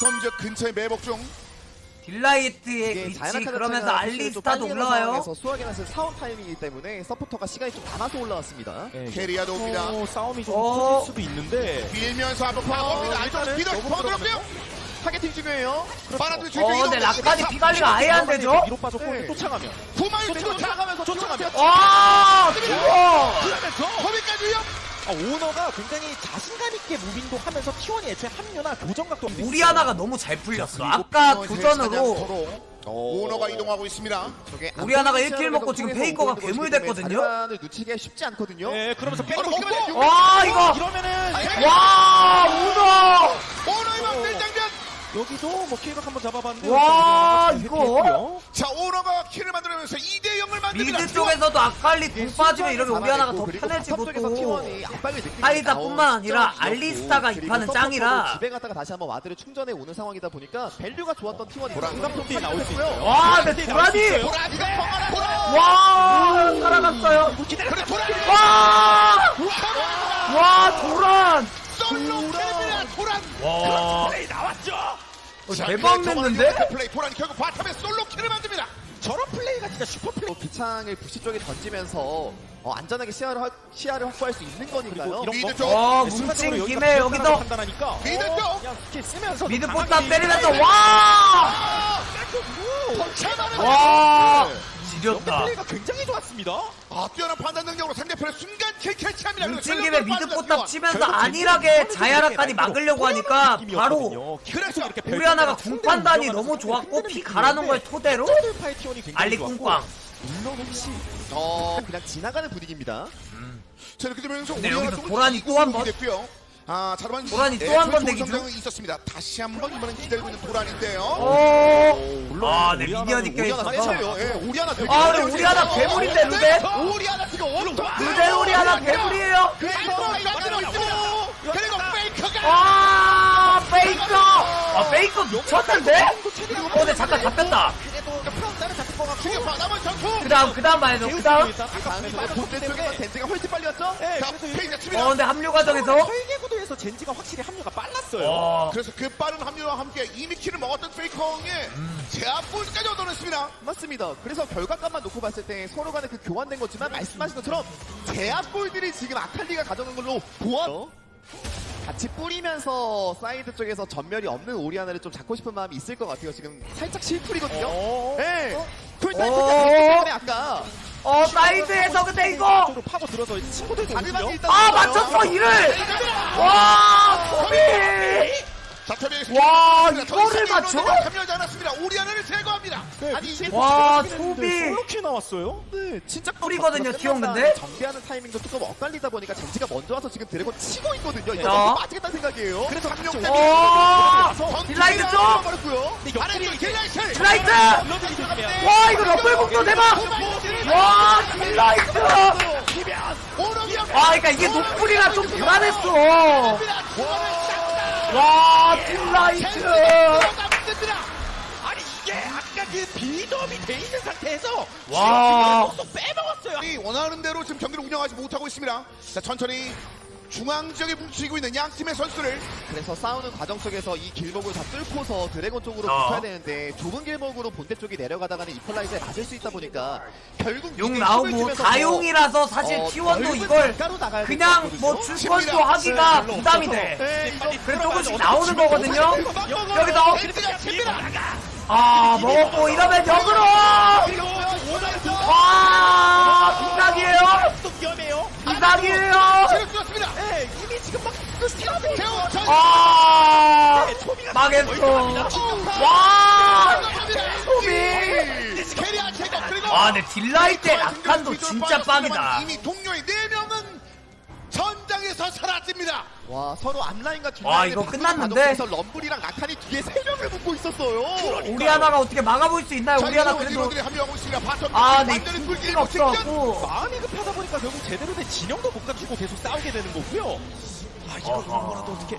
점저 근처에 매복 중 딜라이트의 위치 그러면서 알리스타도 올라와요. 수학의 맛을 사온 타이밍이기 때문에 서포터가 시간이 좀 남아서 올라왔습니다. 예, 캐리아도 옵니다. 어, 싸움이 좀 어. 커질 수도 있는데 밀면서 한번 파고옵니다. 스피드 너무 퍼들었고요. 타겟팅 중요해요. 빨아들이 어 주입 근데 라칸이 피 관리가 아예 안 되죠? 위로 빠졌고 네. 쫓아가면 쫓아 쫓아가면서 쫓아가면. 와 죽어 그러면서 거기까지 위협. 아, 오너가 굉장히 자신감 있게 무빙도 하면서 T1이 애초에 합류나 교정각도 우리 하나가 너무 잘 풀렸어. 아까 교전으로 오너가 이동하고 있습니다. 저게 우리 하나가 안정된 1킬 먹고 지금 페이커가 괴물 됐거든요? 자리만을 놓치기가 쉽지 않거든요. 예, 그러면서 바로 백도 먹고 와 이거 이러면은 와 우너 오너의 막대 장면. 여기서 뭐 킬각 한번 잡아봤는데 와, 이거? 했고요. 자 오너가 킬을 만들어내면서 2대 0을 만듭니다. 미드 쪽에서도 아칼리 공 빠지면 이러면 우리 하나가 더 그리고 편해지고 바텀 쪽에서 또 T1이 압박을 느끼는 하이다뿐만 나온 아니라 알리스타가 입하는 짱이라. 집에 갔다가 다시 한번 와드를 충전해 오는 상황이다 보니까 밸류가 좋았던 T1이 보라, 공감통이 나올 수 있어요. 와 근데 도란이 보라 네가 펑하라 보라. 와 살아갔어요 그래 보라. 와! 와 도란 솔로 킬입니다. 보라. 와 플레이 나왔죠. 자, 대박 냈는데? 플레이 보라니 결국 바텀에 솔로 킬을 만듭니다. 저런 플레이가 진짜 슈퍼 플레이. 또 기창을 부시 쪽에 던지면서 어, 안전하게 시야를, 확- 시야를 확보할 수 있는 거니까요. 이런 미드 거- 쪽. 와 순간적으로 뭉친 여기가 김에 여기서 판단하니까 미드 쪽. 그냥 스킬 쓰면서 미드 포탑 때리면서 와! 벅차나는 와! 연계 지렸다 플레이가 굉장히 좋았습니다. 아, 뛰어난 판단 능력으로 상대편의 순간 킬 캐치합니다. 그리고 뭉친 김에 전력을 미드 빠르다, 포탑 T1. 치면서 안일하게 자야라까지 막으려고 하니까 바로 이렇게 우리 하나가 상대를 공 판단이 운영하는 너무 좋았고 피 갈아놓은 걸 토대로 알리 꿍꽝 물론 혹시 어, 그냥 지나가는 분위기입니다. 자, 이렇게 되면서 우리 여기서 하나 도란이 조금 또한 번? 이동이 됐고요. 아, 자, 그러면 도란이 네, 또한번 좋은 대기 중? 있었습니다. 다시 한번 이번엔 기다리고 있는 도란인데요. 오! 아, 네, 하나는 껴있어서. 맞아요. 예, 우리 하나 되게 아, 근데 우리 하나 괴물인데, 루데? 우리 하나 지금 오른쪽. 루데 우리 하나 괴물이에요? 그래서 이만들어 있고 그리고 페이커가 와! 페이커! 아, 페이커 미쳤는데? 어, 근데 잠깐 잡혔다. 그래도 프런트는 잡힐 것 같고 죽여서 남은 전투. 그 다음, 그 다음 봐야죠. 그 다음. 다음에 본대 쪽에서 덴지가 훨씬 빨리 왔죠? 네, 자, 그래서 페이커 어, 칩니다. 근데 합류 과정에서. 구도에서 젠지가 확실히 합류가 빨랐어요. 와. 그래서 그 빠른 합류와 함께 이미 킬을 먹었던 페이커의 제압골까지 얻어냈습니다. 맞습니다. 그래서 결과값만 놓고 봤을 때 서로 간에 그 교환된 거지만 말씀하신 것처럼 제압골들이 지금 아칼리가 가져간 걸로 보아 같이 뿌리면서 사이드 쪽에서 전멸이 없는 오리아나를 좀 잡고 싶은 마음이 있을 것 같아요. 지금 살짝 실풀이거든요. 어. 네. 어. 풀사이트가 때문에 아까 어, 사이드에서 근데 이거. 쪽으로 파고 들어서 친구들도 오죠. 일단 아. 맞췄어, 이를! 와, 소비! 와, 더 이거를 맞춰? 참여하지 않았습니다. 우리 하나를 제거합니다. 네, 아니 이게 와, 소비! 솔로킬 나왔어요. 네, 진짜 뿌리거든요, 근데? 정비하는 타이밍도 조금 엇갈리다 보니까 젠지가 먼저 와서 지금 드래곤 치고 있거든요. 이거 빠지겠다는 생각이에요. 그래서 한명 오! 딜라이트 쪽! 딜라이트. 와, 이거 러블 공도 대박! 와, 딜라이트! 와, 그러니까 이게 노플이라 좀 불안했어. 와, 딜라이트! 아니 이게 아까 그 빌드업이 돼 있는 상태에서 와. 또 빼먹었어요. 이 원하는 대로 지금 경기를 운영하지 못하고 있습니다. 자, 천천히 중앙 지역에 뭉치고 있는 양 팀의 선수들을 그래서 싸우는 과정 속에서 이 길목을 다 뚫고서 드래곤 쪽으로 어. 붙어야 되는데 좁은 길목으로 본대 쪽이 내려가다가는 이퀄라이저에 맞을 수 있다 보니까 결국 용 나오고 다용이라서 사실 어, T1도 넓은 이걸 그냥 뭐. 줄건도 하기가 부담이 돼. 네, 그래 조금씩 나오는 거거든요. 여기서 칩니다. 아 먹었고 이러면 역으로 와 비상이에요. 지금 뛰었습니다. 네, 이미 지금 막그 스티라도 태호 전아 초비가 망했어. 와 소비. 캐리아 제거 그리고 와 근데 딜라이트의 라칸도 진짜 빡이다. 이미 동료의 네 명은 전장에서 사라집니다. 와 서로 앞라인과 와, 뒷라인을 이거 끝났는데? 과정에서 럼블이랑 라칸이 뒤에 세 명을 묶고 있었어요. 우리 하나가 어떻게 막아볼 수 있나요? 자, 우리 하나 그래도 이들이 합류하고 있습니다. 바텀 아 네, 완전히 굴기가 못 직전. 없어 갖고 마음이 급하다 보니까 결국 제대로 된 진영도 못 갖추고 계속 싸우게 되는 거고요. 아 이거 어허. 이거라도 어떻게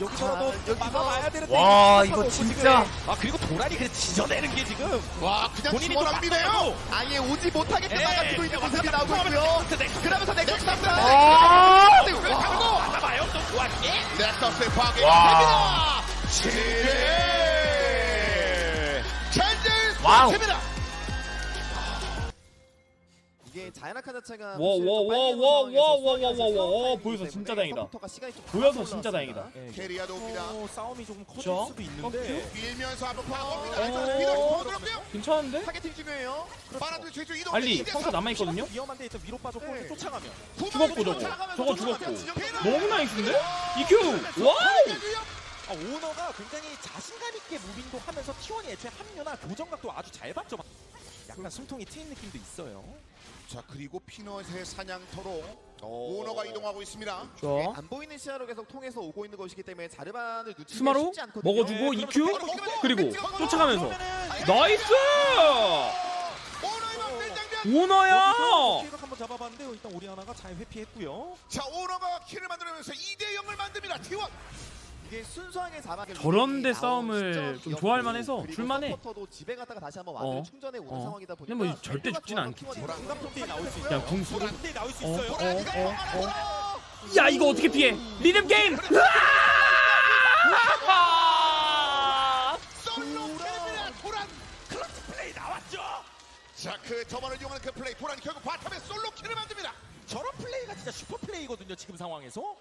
여기서라도 아, 여기서- 막아봐야 되는데 와, 이거 진짜. 지금. 아 그리고 도란이 그래 지져내는 게 지금 와, 그냥 본인이 또 지원합니다요. 막아요. 아예 오지 못하게끔 예, 막아주고 있는 모습이 나오고 있고요. 그러면서 넥서스 탑니다. 아 그리고 막아봐요 또 좋았게 넥서스의 파괴 와. 됩니다. 지뢰 와우. 스포츠입니다 이게 자이나카 자체가 와, 사실 와, 좀 와, 빨리 와, 하는 상황에서 와, 와, 수학이 와, 아직 와, 와, 싸움 보여서 진짜 다행이다. 보여서 진짜. 다행이다. 캐리아도 옵니다 어, 싸움이 조금 커질 저? 수도 있는데 밀면서 한번 파고옵니다 어. 안쪽에서 위로 들어오고요 괜찮은데? 타겟팅 중요해요. 바라드 최초 이동 알리 평소 남아 있거든요? 위험한데 일단 위로 빠졌고 네. 쫓아가면 죽었고 저거 저거 죽었고 너무 나이스인데? EQ! 와우! 아, 오너가 굉장히 자신감 있게 무빙도 하면서 T1이 애초에 합류나 교정각도 아주 잘 봤죠. 약간 숨통이 트인 느낌도 있어요. 자 그리고 피넛의 사냥터로 오너가 이동하고 있습니다 좋아 안 보이는 시야로 계속 통해서 오고 있는 것이기 때문에 자르반을 놓치기 스마로 쉽지 않거든요. 먹어주고 네, EQ 그러면 그리고 쫓아가면서 그러면은 나이스! 오너의 막대 장면 오너야! 한번 잡아봤는데 일단 우리 하나가 잘 회피했고요. 자 오너가 킬을 만들어내면서 2대 0을 만듭니다 T1 저런데 나온 싸움을 좀 좋아할 만해서 줄만해. 서포터도 집에 갔다가 다시 한번 와드를 어. 충전해 오는 어. 상황이다 보니까 근데 뭐 절대 죽진 않겠지. 중간 폰대에 나올 수 있어요. 그냥 궁 쓰고 폰대에 나올 수 어. 어, 어, 어. 야 이거 어떻게 피해? 리듬 게임! 으아! 솔로 킬입니다 도란 플레이 나왔죠. 자그 저번을 이용하는 그 플레이 도란이 결국 바텀에 솔로 킬을 만듭니다 저런 플레이가 진짜 슈퍼 플레이거든요. 지금 상황에서.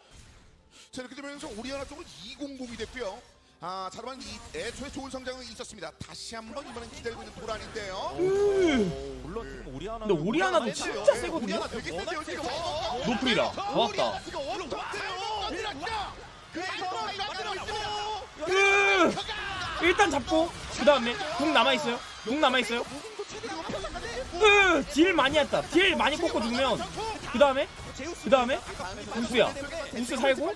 자 이렇게 되면서 우리나라 쪽은 200이 됐고요 아 자르반 이 애초에 좋은 성장은 있었습니다 다시 한번 이번엔 기다리고 있는 도란인데요 물론 지금 우리 하나 근데 네, 진짜 네, 세거든요? 우리 하나 되게 세요 지금 어, 어, 그래서 으! 일단 잡고 그 다음에 궁 남아 있어요 궁 남아 있어요 으! 딜 많이 했다 딜 많이 꽂고 죽으면 그 다음에 그 다음에 우수야. 우수 살고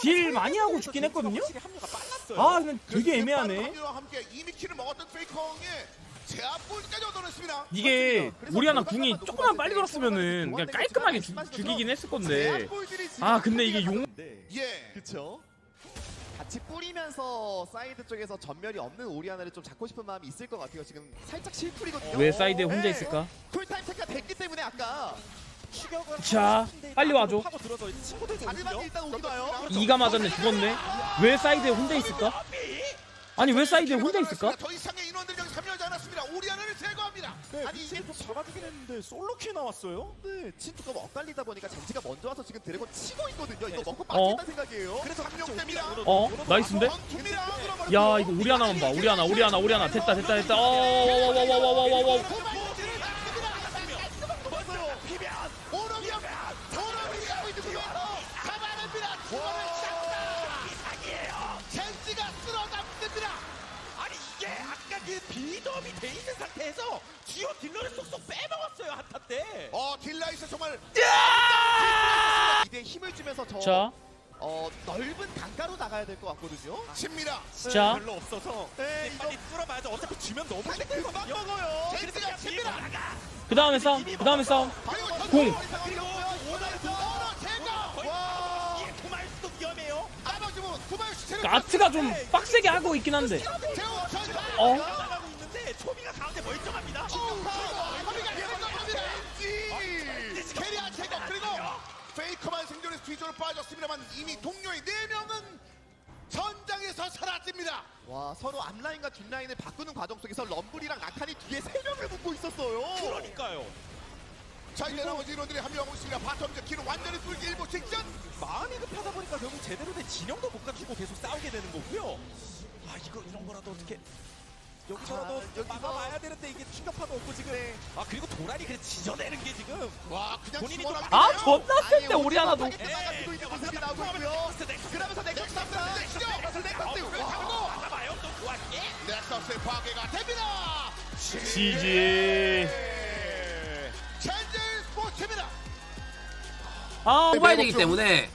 딜 많이 하고 죽긴 했거든요? 아 근데 되게 애매하네. 이게 우리 하나 궁이 조금만 빨리 돌았으면은 그냥 깔끔하게 죽, 죽이긴 했을 건데. 아 근데 이게 용 예. 그쵸 같이 뿌리면서 사이드 쪽에서 전멸이 없는 오리아나를 좀 잡고 싶은 마음이 있을 것 같아요 지금 살짝 실풀이거든요 왜 사이드에 혼자 네. 있을까? 쿨타임 체크가 됐기 때문에 아까 추격을 자, 하고 싶은데 빨리 와줘. 파고 들어서 친구들 자르반이 일단 오기도 와요 이가 맞았네 죽었네 왜 사이드에 혼자 있을까? 아니 왜 사이드에 혼자 있을까? 더 이상의 인원들이 여기 참여하지 않았습니다. 오리아나를 제거합니다. 아니 이게 좀 잡아주긴 했는데 솔로 킬 나왔어요. 네, 친투가 엇갈리다 보니까 젠지가 먼저 와서 지금 드래곤 치고 있거든요. 이거 먹고 어? 빠진다는 생각이에요. 그래서 합력됩니다. 어? 나이스인데? 전투입니다 야 이거 우리 하나만 봐. 우리 하나 우리 하나 우리 하나. 됐다 됐다 됐다. 어와와와와와와 주요 딜러를 쏙쏙 빼먹었어요 한타 때. 어 딜라이스 정말 이제 힘을 주면서 저 자, 어, 넓은 강가로 나가야 될 것 같거든요 칩니다 자, 별로 없어서 네, 이제 빨리 뚫어봐야죠. 어차피 주면 너무 금방 힘들거든요. 먹어요 젠지가 칩니다 그 다음에 싸움, 그 다음에 싸움. 그리고 공. 그리고 오너 제거 와 이게 도말 수도 위험해요. 나머지 뭐 구마유시 체력 아트가 좀 빡세게 하고 있긴 한데. 제우 어? 초비가 가운데 멀쩡합니다. 캐리아 제거 그리고 페이커만 생존해서 뒤쪽으로 빠졌습니다만 이미 동료의 4명은 전장에서 사라집니다 와 서로 앞라인과 뒷라인을 바꾸는 과정 속에서 럼블이랑 라칸이 뒤에 세 명을 묶고 있었어요. 그러니까요. 자 이제 나머지 인원들이 합류하고 있습니다 바텀 길을 완전히 뚫기 일보 직전 마음이 급하다 보니까 결국 제대로 된 진영도 못 갖추고 계속 싸우게 되는 거고요. 아 이거 이런 거라도 어떻게 여기서라도 아, 여기서- 막아봐야 되는데 이게 충격파도 없고 지금 아 그리고 도란이 그래 지져내는 게 지금 와 그냥 본인이 지원하기 아. 존나 센데 우리 하나도. 가지고 있는 모습이 나오고 있고요. 그러면서 넥서스 탑니다. 넥서스 넥서스. 와. 잡아봐요 또 구할게 넥서스의 파괴가 됩니다 지지. 젠지 스포츠입니다 아, 뽑아야 되기 때문에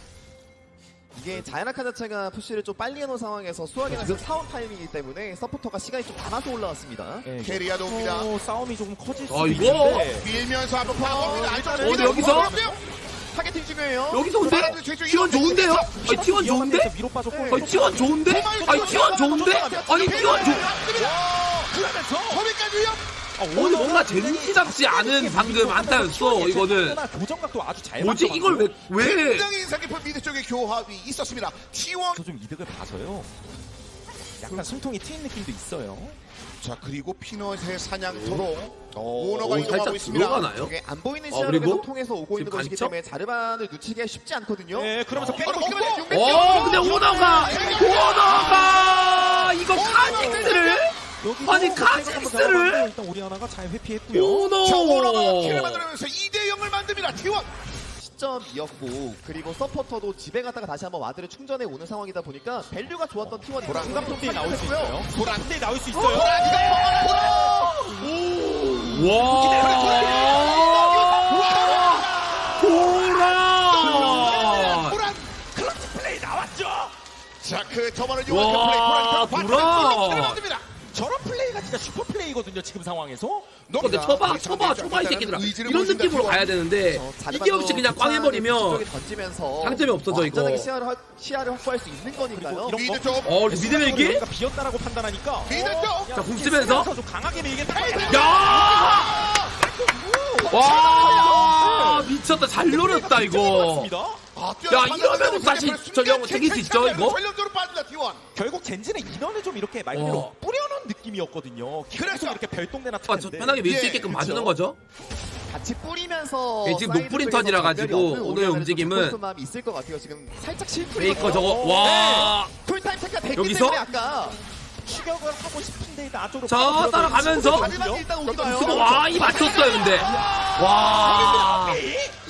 이게 자이나카 자체가 푸시를 좀 빨리 해놓은 상황에서 수학이랑 지금 사원 타이밍이기 때문에 서포터가 시간이 좀 남아서 올라왔습니다. 캐리아도 옵니다 어, 싸움이 조금 커질 수 어, 이거? 있는데 밀면서 한번 파고옵니다 안쪽으로 어, 근데 여기서? 타겟팅 중요해요. 여기서 근데 T1 좋은데요? 아니 T1 좋은데? 위로 빠졌고 아니 T1 좋은데? 아니 T1 좋은데? 아니 T1 좋 그러 오늘 뭔가 젠지답지 않은 방금 안타였어 이거는 교정각도 아주 잘 뭐지 이걸 왜 왜? 굉장히 인상 깊은 미드 쪽의 교합이 있었습니다. T1 저좀 이득을 봐서요. 약간 숨통이 트인 느낌도 있어요. 자 그리고 피넛의 사냥터로 오, 오너가 오, 이동하고 살짝 있습니다. 들어가나요? 이게 안 보이는 어, 시야를 그리고 계속 통해서 오고 있는 것이기 간첩? 때문에 자르반을 놓치기가 쉽지 않거든요. 네, 그러면서. 어 근데 오너가 오너가 이거 카직스를 아니, 뭐 카직스를? 일단 우리 하나가 잘 회피했고요. 자 오너가 오너 킬을 만들면서 2대 0을 만듭니다. T1 시점이었고 그리고 서포터도 집에 갔다가 다시 한번 와드를 충전해 오는 상황이다 보니까 밸류가 좋았던 T1이 보라. 좀 나올 수. 있어요. 보라. 플레이 나올 수 보라. 있어요. 와 도라 보란 클러치 플레이 나왔죠. 자그 저번에 와, 요원의 플레이 보라. 킬을 진짜 슈퍼 플레이거든요. 지금 상황에서. 근데 쳐봐 쳐봐 쳐봐 이 새끼들아 이런 느낌으로 가야 되는데 이게 없이 그냥 꽝 해버리면 던지면서 장점이 없어져, 이거. 시야를, 확- 시야를 확보할 수 있는 거니까요. 이런 미드 거. 쪽어 이게? 여기가 비었다라고 판단하니까. 미드 쪽 자, 궁 쓰면서. 좀 강하게 밀겠다. 야! 와 미쳤다 잘 노렸다 이거 맞습니다. 아, 야, 이러면 다시 전령 생길 수 있죠, 이거? 전력적으로 빠진다 T1 결국 젠지는 인원을 좀 이렇게 말 그대로 어. 뿌려놓은 느낌이었거든요. 그래서. 이렇게 별똥내나 아, 저. 편하게 밀수 예, 있게끔. 봐주는 거죠 같이 뿌리면서 예, 지금 사이드 노프린 쪽에서 턴이라 전멸이 가지고 없는 오늘의 좀 움직임은 싶은 마음이 있을 것 같아요. 지금 살짝 실패. 메이커 저거 와 풀타임 체크가 됐기 여기서? 때문에 아까 추격을 하고 싶은데 나쪽으로 자, 따라가면서. 일단 오기가요. 쓰고 와이 맞췄어요 근데 와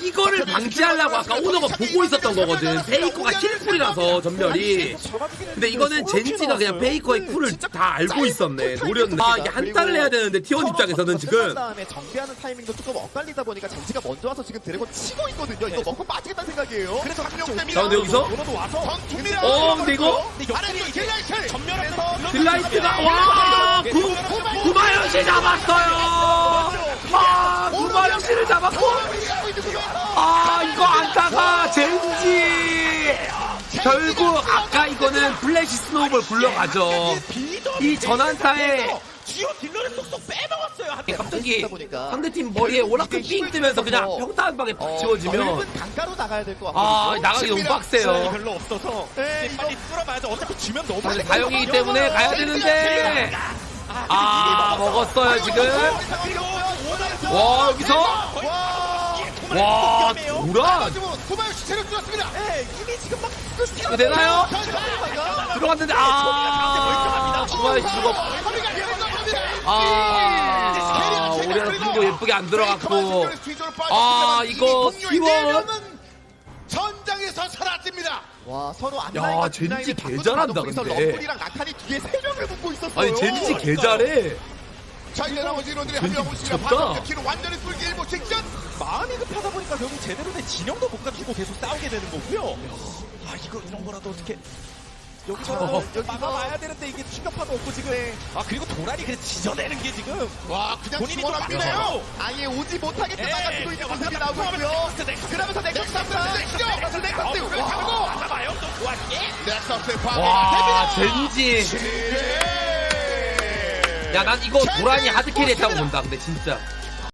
이거를 방지하려고 아까 오너가 보고 있었던 거거든 페이커가 킬풀이라서 전멸이 근데 이거는 젠지가 그냥 페이커의 쿨을 다 알고 있었네 노렸네 아 이게 한타를 해야 되는데 T1 입장에서는 지금 다음에 정비하는 타이밍도 조금 엇갈리다 보니까 젠지가 먼저 와서 지금 드래곤 치고 있거든요. 이거 먹고 빠지겠다는 생각이에요. 그래서 한명 자 됩니다. 근데 여기서 오너도 와서 전투입니다. 어 근데 이거 아래쪽 딜라이트 전멸해서 딜라이트가 와 구, 구마요시 잡았어요 아 구마요시를 잡았고 아 이거 안타가 젠지 결국 아까 이거는 플래시 스노우볼 굴러가죠 이 전환타에 주요 딜러를 쏙쏙 빼먹었어요. 한테. 갑자기. 상대팀 머리에 오라클 삥 뜨면서 그냥 평타 한 방에 팍 지워지면 강가로 나가야 될 것 같거든요. 아 나가기 너무 빡세요 별로 없어서 네, 이제 빨리 뚫어봐야죠. 어차피 지면 너무 근데 다용이기 때문에 가야 되는데 아 먹었어요 지금 와 여기서 와 도라 구마요시 체력 줄었습니다. 네, 이미 지금 막 이거 되나요? 들어갔는데 아 구마요시 죽어 아 오리아나 분도 예쁘게 안 들어갔고 아, 이거 T1 전장에서 사라집니다. 와 서로 안 야, 젠지 개 잘한다, 근데. 럼블이랑 나탄이 뒤에 세 명을 묶고 있었어요. 아니 젠지 개 잘해 자 이제 나머지 인원들이 한 명 오시면 미쳤다. 방금 키로 완전히 뚫기 일보 직전. 마음이 급하다 보니까 결국 제대로 된 진영도 못 갖추고 계속 싸우게 되는 거고요. 아 이거 이런 거라도 어떻게 여기서 어. 여기서 막아봐야 되는데 이게 충격파도 없고 지금 아 그리고 도란이 그냥 지져내는 게 지금 와 그냥 본인이 좀 지원합니다요. 아예 오지 못하게 예, 막아주고 있는 예, 모습이. 나오고요. 넥서스, 그러면서 넥서스 잡다. 넥서스 넥서스. 와. 와. 맞아봐요 또 도와주게 넥서스의 와 방해가 젠지 됩니다. 야 난 이거 도란이 하드캐리 했다고 본다 근데 진짜